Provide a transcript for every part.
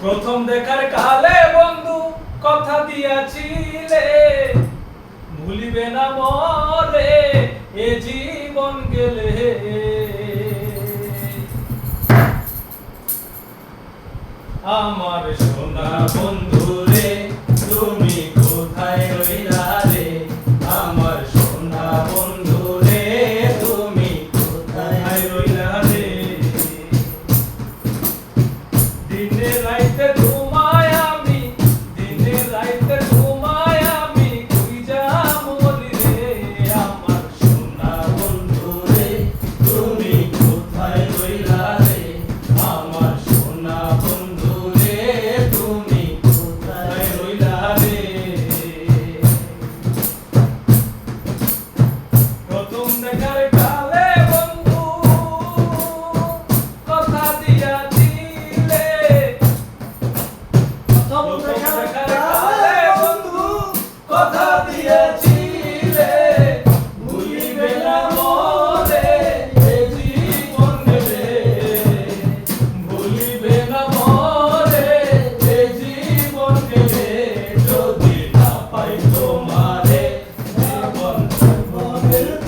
প্রথম দেখার কালে বন্ধু কথা দিয়াছিলে, ভুলিবে না মরে, এ জীবন গেলে। আমার সোনা বন্ধু রে তুমি Hallelujah.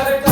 야